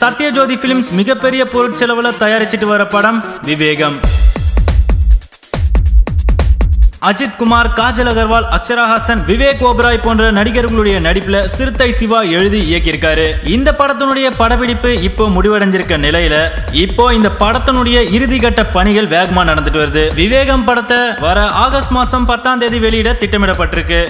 Sathyajothi films மிகப்பெரிய பொருட்செலவுல தயாரிச்சிட்டு வர படம் விவேகம். அஜித் குமார் காஜல் அகர்வால் அக்ஷரா ஹாசன் விவேக் ஓபராய் போன்ற நடிகர்களுடைய நடிப்புல சிறுத்தை சிவா எழுதி இயக்கியிருக்காரு. இந்த படத்தினுடைய படப்பிடிப்பு இப்போ முடிவடைஞ்சிருக்க நிலையில இப்போ இந்த படத்தினுடைய இறுதிக்கட்ட பணிகள் வேகமா நடந்துட்டு வருது. விவேகம் படத்தை வர ஆகஸ்ட் மாசம் பத்தாம் தேதி வெளியிட திட்டமிடப்பட்டிருக்கு.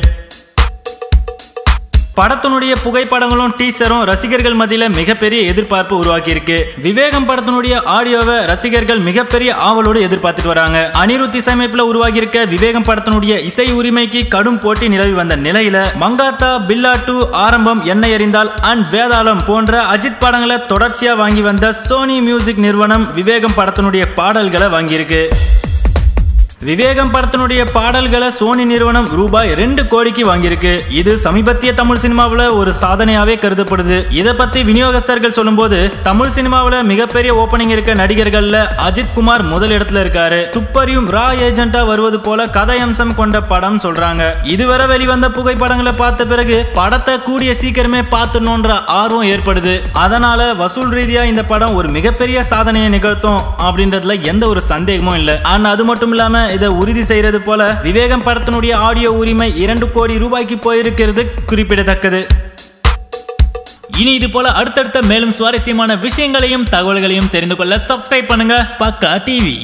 படத்தினுடைய புகைப்படங்களும் டீசரும் ரசிகர்கள் மத்தியில மிகப்பெரிய எதிர்பார்ப்பு உருவாக்கி இருக்கு விவேகம் படத்தினுடைய ஆடியோவை ரசிகர்கள் மிகப்பெரிய ஆவலோடு எதிர்பார்த்துட்டு வராங்க. அனிருத் இசையமைப்புல உருவாகி இருக்க விவேகம் படத்தினுடைய இசை உரிமைக்கு கடும் போட்டி நிலவி வந்த நிலையில மங்காத்தா பில்லா டூ ஆரம்பம் என்ன எறிந்தால் அண்ட் வேதாளம் போன்ற அஜித் படங்களை தொடர்ச்சியா வாங்கி வந்த சோனி மியூசிக் நிறுவனம் விவேகம் படத்தினுடைய பாடல்களை வாங்கியிருக்கு. விவேகம் படத்தினுடைய பாடல்களை சோனி நிறுவனம் ரூபாய் ரெண்டு கோடிக்கு வாங்கியிருக்கு. இது சமீபத்திய தமிழ் சினிமாவில் ஒரு சாதனையாவே கருதப்படுது. இதை பத்தி விநியோகஸ்தர்கள் சொல்லும்போது தமிழ் சினிமாவில் மிகப்பெரிய ஓப்பனிங் இருக்க நடிகர்கள்ல அஜித் குமார் முதல் இடத்துல இருக்காரு. துப்பறியும் ரா ஏஜென்டா வருவது போல கதை அம்சம் கொண்ட படம் சொல்றாங்க. இதுவரை வெளிவந்த புகைப்படங்களை பார்த்த பிறகு படத்தை கூடிய சீக்கிரமே பார்த்துணுன்ற ஆர்வம் ஏற்படுது. அதனால வசூல் ரீதியா இந்த படம் ஒரு மிகப்பெரிய சாதனையை நிகழ்த்தும் அப்படின்றதுல எந்த ஒரு சந்தேகமும் இல்லை. ஆனா அது மட்டும் இல்லாம இதை உறுதி செய்யறது போல விவேகம் படத்தினுடைய ஆடியோ உரிமை இரண்டு கோடி ரூபாய்க்கு போயிருக்கிறது குறிப்பிடத்தக்கது. இனி இது போல அடுத்தடுத்த மேலும் சுவாரஸ்யமான விஷயங்களையும் தகவல்களையும் தெரிந்து கொள்ள சப்ஸ்கிரைப் பண்ணுங்க. பக்கா டிவி